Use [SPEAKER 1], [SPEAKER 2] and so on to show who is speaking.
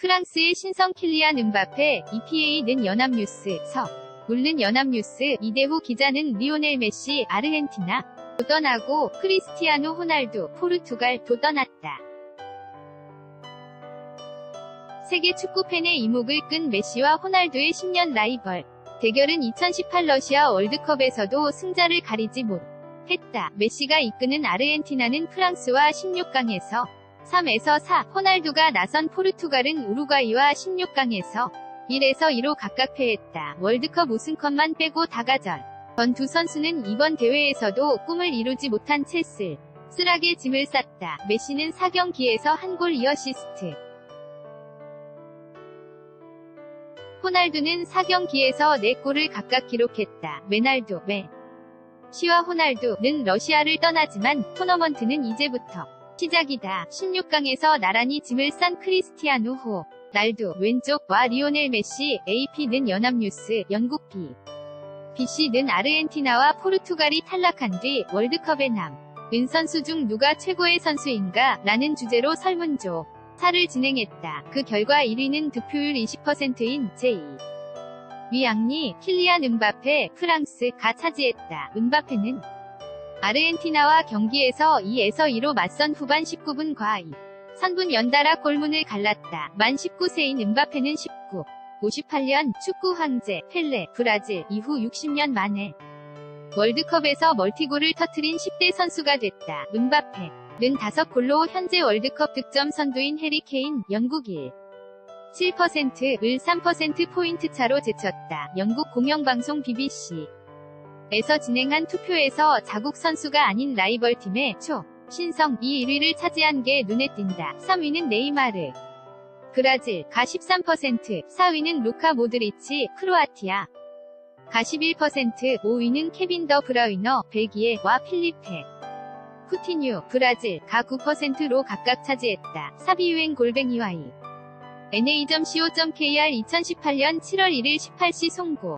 [SPEAKER 1] 프랑스의 신성 킬리안 음바페 EPA는 연합뉴스 서 물른 연합뉴스 이대호 기자는 리오넬 메시 아르헨티나 도 떠나고 크리스티아노 호날두 포르투갈 도 떠났다. 세계 축구팬의 이목을 끈 메시와 호날두의 10년 라이벌 대결은 2018 러시아 월드컵에서도 승자를 가리지 못했다. 메시가 이끄는 아르헨티나는 프랑스와 16강에서 3에서 4, 호날두가 나선 포르투갈은 우루과이와 16강에서 1에서 2로 각각 패했다. 월드컵 우승컵만 빼고 다가전. 전두 선수는 이번 대회에서도 꿈을 이루지 못한 채 쓸. 쓸하게 짐을 쌌다. 메시는 4경기에서 한 골 2어시스트. 호날두는 4경기에서 4골을 각각 기록했다. 메날도, 메. 시와 호날두는 러시아를 떠나지만 토너먼트는 이제부터 시작이다. 16강에서 나란히 짐을 싼 크리스티아누 호, 날두, 왼쪽과 리오넬 메시, AP는 연합뉴스, 영국 B. BC는 아르헨티나와 포르투갈이 탈락한 뒤 월드컵에 남. 은 선수 중 누가 최고의 선수인가? 라는 주제로 설문조. 사를 진행했다. 그 결과 1위는 득표율 20%인 제2. 위앙리, 킬리안 음바페, 프랑스가 차지했다. 음바페는 아르헨티나와 경기에서 2에서 2로 맞선 후반 19분 과이. 선분 연달아 골문을 갈랐다. 만 19세인 음바페는 19. 58년 축구 황제 펠레 브라질 이후 60년 만에 월드컵에서 멀티골을 터트린 10대 선수가 됐다. 음바페는 5골로 현재 월드컵 득점 선두인 해리케인 영국 1. 7%을 3%포인트 차로 제쳤다. 영국 공영방송 BBC 에서 진행한 투표에서 자국 선수가 아닌 라이벌 팀의 초 신성 이 1위를 차지한 게 눈에 띈다. 3위는 네이마르. 브라질 가 13%, 4위는 루카 모드리치, 크로아티아. 가 11%, 5위는 케빈 더 브라위너, 벨기에와 필리페. 쿠티뉴, 브라질 가 9%로 각각 차지했다. 사비유행 골뱅이와이. na.co.kr 2018년 7월 1일 18시 송고